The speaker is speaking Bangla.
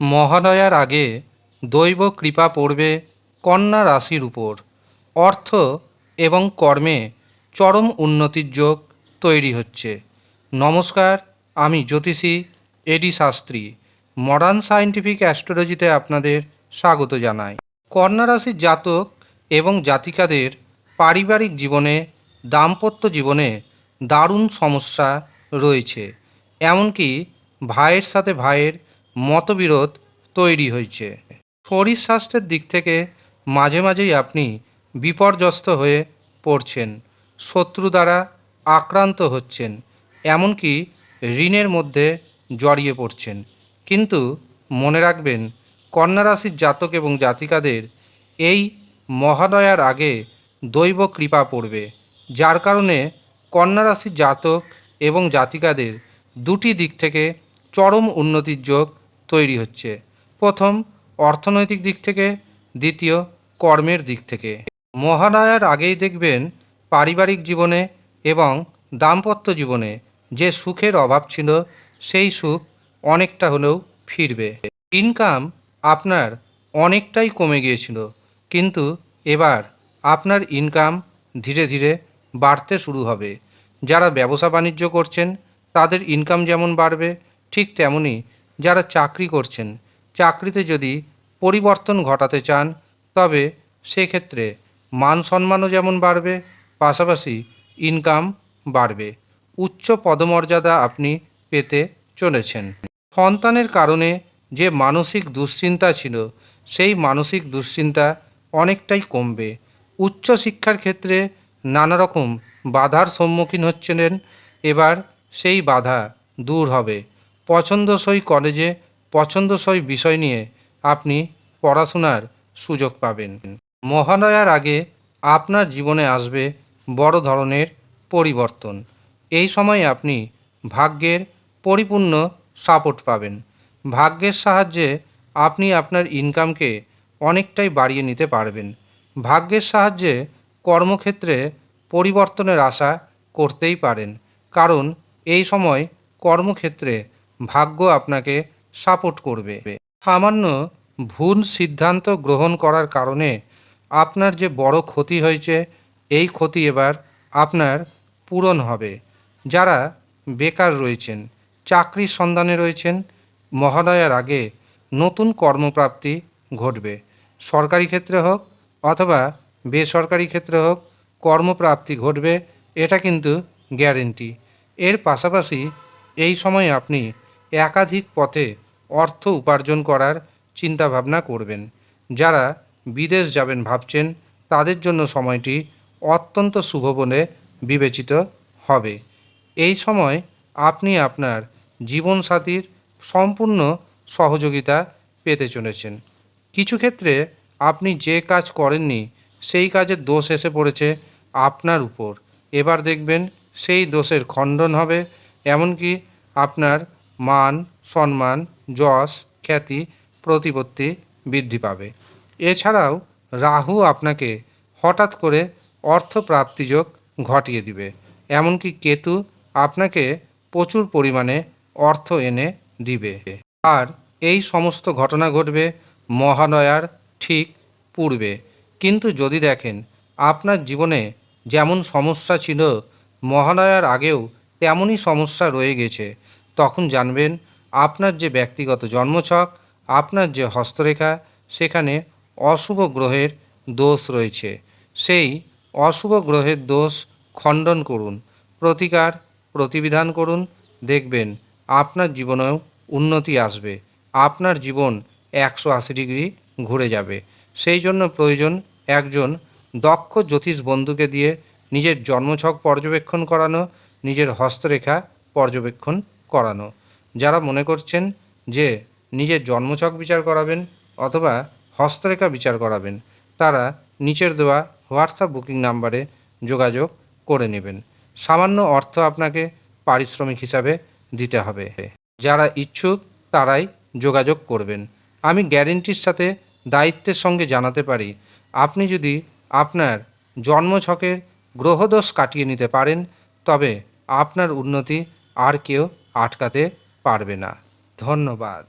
মহালয়ার আগে দৈব কৃপা পড়বে কন্যা রাশির উপর। অর্থ এবং কর্মে চরম উন্নতির যোগ তৈরি হচ্ছে। নমস্কার, আমি জ্যোতিষী এডি শাস্ত্রী। মডার্ন সায়েন্টিফিক অ্যাস্ট্রোলজিতে আপনাদের স্বাগত জানাই। কন্যা রাশির জাতক এবং জাতিকাদের পারিবারিক জীবনে, দাম্পত্য জীবনে দারুণ সমস্যা রয়েছে। এমনকি ভাইয়ের সাথে ভাইয়ের মতবিরোধ তৈরি হয়েছে। শরীর স্বাস্থ্যের দিক থেকে মাঝে মাঝেই আপনি বিপর্যস্ত হয়ে পড়ছেন, শত্রু দ্বারা আক্রান্ত হচ্ছেন, এমনকি ঋণের মধ্যে জড়িয়ে পড়ছেন। কিন্তু মনে রাখবেন কন্যা রাশির জাতক এবং জাতিকাদের এই মহাদয়ার আগে দৈব কৃপা পড়বে, যার কারণে কন্যা রাশির জাতক এবং জাতিকাদের দুটি দিক থেকে চরম উন্নতির যোগ তৈরি হচ্ছে। প্রথম অর্থনৈতিক দিক থেকে, দ্বিতীয় কর্মের দিক থেকে। মহালয়ার আগেই দেখবেন পারিবারিক জীবনে এবং দাম্পত্য জীবনে যে সুখের অভাব ছিল, সেই সুখ অনেকটা হলেও ফিরবে। ইনকাম আপনার অনেকটাই কমে গিয়েছিল, কিন্তু এবার আপনার ইনকাম ধীরে ধীরে বাড়তে শুরু হবে। যারা ব্যবসা বাণিজ্য করছেন, তাদের ইনকাম যেমন বাড়বে, ঠিক তেমনই যারা চাকরি করছেন, চাকরিতে যদি পরিবর্তন ঘটাতে চান, তবে সেক্ষেত্রে মান সম্মানও যেমন বাড়বে, পাশাপাশি ইনকাম বাড়বে। উচ্চ পদমর্যাদা আপনি পেতে চলেছেন। সন্তানের কারণে যে মানসিক দুশ্চিন্তা ছিল, সেই মানসিক দুশ্চিন্তা অনেকটাই কমবে। উচ্চ শিক্ষার ক্ষেত্রে নানা রকম বাধার সম্মুখীন হচ্ছিলেন, এবার সেই বাধা দূর হবে। পছন্দসই কলেজে পছন্দসই বিষয় নিয়ে আপনি পড়াশোনার সুযোগ পাবেন। মহালয়ার আগে আপনার জীবনে আসবে বড় ধরনের পরিবর্তন। এই সময় আপনি ভাগ্যের পরিপূর্ণ সাপোর্ট পাবেন। ভাগ্যের সাহায্যে আপনি আপনার ইনকামকে অনেকটাই বাড়িয়ে নিতে পারবেন। ভাগ্যের সাহায্যে কর্মক্ষেত্রে পরিবর্তনের আশা করতেই পারেন। কারণ এই সময় কর্মক্ষেত্রে ভাগ্য আপনাকে সাপোর্ট করবে। সামান্য ভুল সিদ্ধান্ত গ্রহণ করার কারণে আপনার যে বড় ক্ষতি হয়েছে, এই ক্ষতি এবার আপনার পূরণ হবে। যারা বেকার রয়েছেন, চাকরির সন্ধানে রয়েছেন, মহালয়ার আগে নতুন কর্মপ্রাপ্তি ঘটবে। সরকারি ক্ষেত্রে হোক অথবা বেসরকারি ক্ষেত্রে হোক কর্মপ্রাপ্তি ঘটবে, এটা কিন্তু গ্যারেন্টি। এর পাশাপাশি এই সময় আপনি একাধিক পথে অর্থ উপার্জন করার চিন্তাভাবনা করবেন। যারা বিদেশ যাবেন ভাবছেন, তাদের জন্য সময়টি অত্যন্ত শুভ বলে বিবেচিত হবে। এই সময় আপনি আপনার জীবনসাথীর সম্পূর্ণ সহযোগিতা পেতে চলেছেন। কিছু ক্ষেত্রে আপনি যে কাজ করেননি, সেই কাজের দোষ এসে পড়েছে আপনার উপর। এবার দেখবেন সেই দোষের খণ্ডন হবে, এমনকি আপনার মান, সম্মান, যশ, খ্যাতি, প্রতিপত্তি বৃদ্ধি পাবে। এছাড়াও রাহু আপনাকে হঠাৎ করে অর্থ প্রাপ্তিযোগ ঘটিয়ে দিবে। এমনকি কেতু আপনাকে প্রচুর পরিমাণে অর্থ এনে দিবে। আর এই সমস্ত ঘটনা ঘটবে মহানয়ার ঠিক পূর্বে। কিন্তু যদি দেখেন, আপনার জীবনে যেমন সমস্যা ছিল মহালয়ার আগেও তেমনই সমস্যা রয়ে গেছে। তখন জানবেন আপনার যে ব্যক্তিগত জন্মছক, আপনার যে হস্তরেখা, সেখানে অশুভ গ্রহের দোষ রয়েছে। সেই অশুভ গ্রহের দোষ খণ্ডন করুন, প্রতিকার, প্রতিবিধান করুন, দেখবেন আপনার জীবনেও উন্নতি আসবে, আপনার জীবন একশো আশি ডিগ্রি ঘুরে যাবে। সেই জন্য প্রয়োজন একজন দক্ষ জ্যোতিষ বন্ধুকে দিয়ে নিজের জন্মছক পর্যবেক্ষণ করানো, নিজের হস্তরেখা পর্যবেক্ষণ করানো। যারা মনে করছেন যে নিজের জন্মছক বিচার করাবেন অথবা হস্তরেখা বিচার করাবেন, তারা নিচের দেওয়া হোয়াটসঅ্যাপ বুকিং নাম্বারে যোগাযোগ করে নেবেন। সামান্য অর্থ আপনাকে পারিশ্রমিক হিসাবে দিতে হবে। যারা ইচ্ছুক তারাই যোগাযোগ করবেন। আমি গ্যারেন্টির সাথে দায়িত্বের সঙ্গে জানাতে পারি, আপনি যদি আপনার জন্মছকের গ্রহদোষ কাটিয়ে নিতে পারেন, তবে আপনার উন্নতি আর কেউ আটকাতে পারবে না। ধন্যবাদ।